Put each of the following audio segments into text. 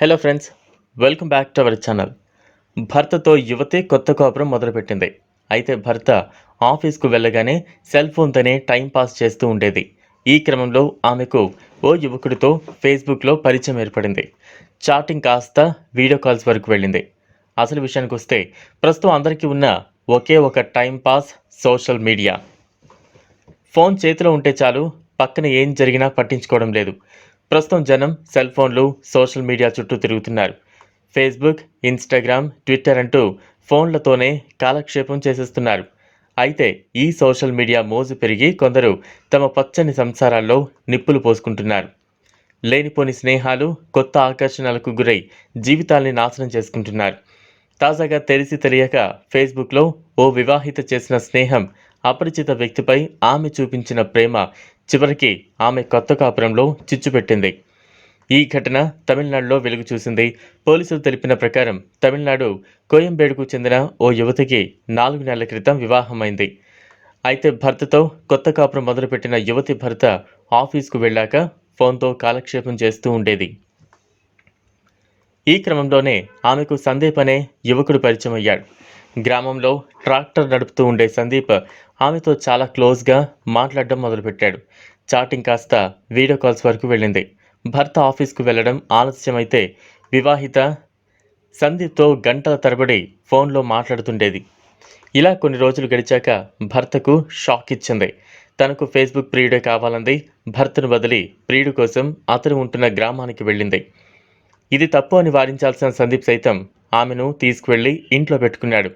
Hello friends welcome back to our channel భర్తతో యువతి కొత్త కాపురం మొదలుపెట్టింది. అయితే భర్త ఆఫీస్కు వెళ్ళగానే సెల్ ఫోన్తోనే టైంపాస్ చేస్తూ ఉండేది. ఈ క్రమంలో ఆమెకు ఓ యువకుడితో ఫేస్బుక్లో పరిచయం ఏర్పడింది. చాటింగ్ కాస్త వీడియో కాల్స్ వరకు వెళ్ళింది. అసలు విషయానికి వస్తే ప్రస్తుతం అందరికీ ఉన్న ఒకే ఒక టైంపాస్ సోషల్ మీడియా ఫోన్ చేతిలో ఉంటే చాలు పక్కన ఏం జరిగినా పట్టించుకోవడం లేదు. ప్రస్తుతం జనం సెల్ ఫోన్లు సోషల్ మీడియా చుట్టూ తిరుగుతున్నారు. ఫేస్బుక్ ఇన్స్టాగ్రామ్ ట్విట్టర్ అంటూ ఫోన్లతోనే కాలక్షేపం చేసేస్తున్నారు. అయితే ఈ సోషల్ మీడియా మోజు పెరిగి కొందరు తమ పచ్చని సంసారాల్లో నిప్పులు పోసుకుంటున్నారు. లేనిపోని స్నేహాలు కొత్త ఆకర్షణలకు గురై జీవితాల్ని నాశనం చేసుకుంటున్నారు. తాజాగా తెలిసి తెలియక ఫేస్బుక్లో ఓ వివాహిత చేసిన స్నేహం అపరిచిత వ్యక్తిపై ఆమె చూపించిన ప్రేమ చివరికి ఆమె కొత్త కాపురంలో చిచ్చు పెట్టింది. ఈ ఘటన తమిళనాడులో వెలుగు చూసింది. పోలీసులు తెలిపిన ప్రకారం తమిళనాడు కోయంబేడుకు చెందిన ఓ యువతికి నాలుగు నెలల క్రితం వివాహమైంది. అయితే భర్తతో కొత్త కాపురం మొదలుపెట్టిన యువతి భర్త ఆఫీస్కు వెళ్ళాక ఫోన్తో కాలక్షేపం చేస్తూ ఉండేది. ఈ క్రమంలోనే ఆమెకు సందీప్ అనే యువకుడు పరిచయం అయ్యాడు. గ్రామంలో ట్రాక్టర్ నడుపుతూ ఉండే సందీప్ ఆమెతో చాలా క్లోజ్గా మాట్లాడడం మొదలుపెట్టాడు. చాటింగ్ కాస్త వీడియో కాల్స్ వరకు వెళ్ళింది. భర్త ఆఫీస్కు వెళ్ళడం ఆలస్యమైతే వివాహిత సందీప్తో గంటల తరబడి ఫోన్లో మాట్లాడుతుండేది. ఇలా కొన్ని రోజులు గడిచాక భర్తకు షాక్ ఇచ్చింది. తనకు ఫేస్బుక్ ప్రియుడే కావాలంది. భర్తను వదిలి ప్రియుడు కోసం అతను ఉంటున్న గ్రామానికి వెళ్ళింది. ఇది తప్పు అని వారించాల్సిన సందీప్ సైతం ఆమెను తీసుకువెళ్ళి ఇంట్లో పెట్టుకున్నాడు.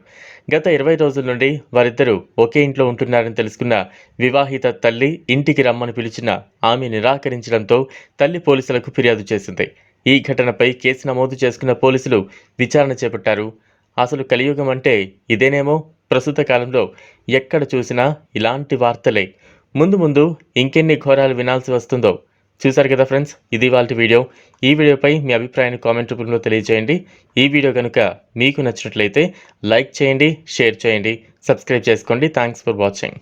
గత ఇరవై రోజుల నుండి వారిద్దరూ ఒకే ఇంట్లో ఉంటున్నారని తెలుసుకున్న వివాహిత తల్లి ఇంటికి రమ్మని పిలిచిన ఆమె నిరాకరించడంతో తల్లి పోలీసులకు ఫిర్యాదు చేసింది. ఈ ఘటనపై కేసు నమోదు చేసుకున్న పోలీసులు విచారణ చేపట్టారు. అసలు కలియుగం అంటే ఇదేనేమో? ప్రస్తుత కాలంలో ఎక్కడ చూసినా ఇలాంటి వార్తలే. ముందు ముందు ఇంకెన్ని ఘోరాలు వినాల్సి వస్తుందో చూసారు కదా ఫ్రెండ్స్? ఇది వాళ్ళ వీడియో. ఈ వీడియోపై మీ అభిప్రాయాన్ని కామెంట్ రూపంలో తెలియజేయండి. ఈ వీడియో కనుక మీకు నచ్చినట్లయితే లైక్ చేయండి షేర్ చేయండి సబ్స్క్రైబ్ చేసుకోండి. Thanks for watching.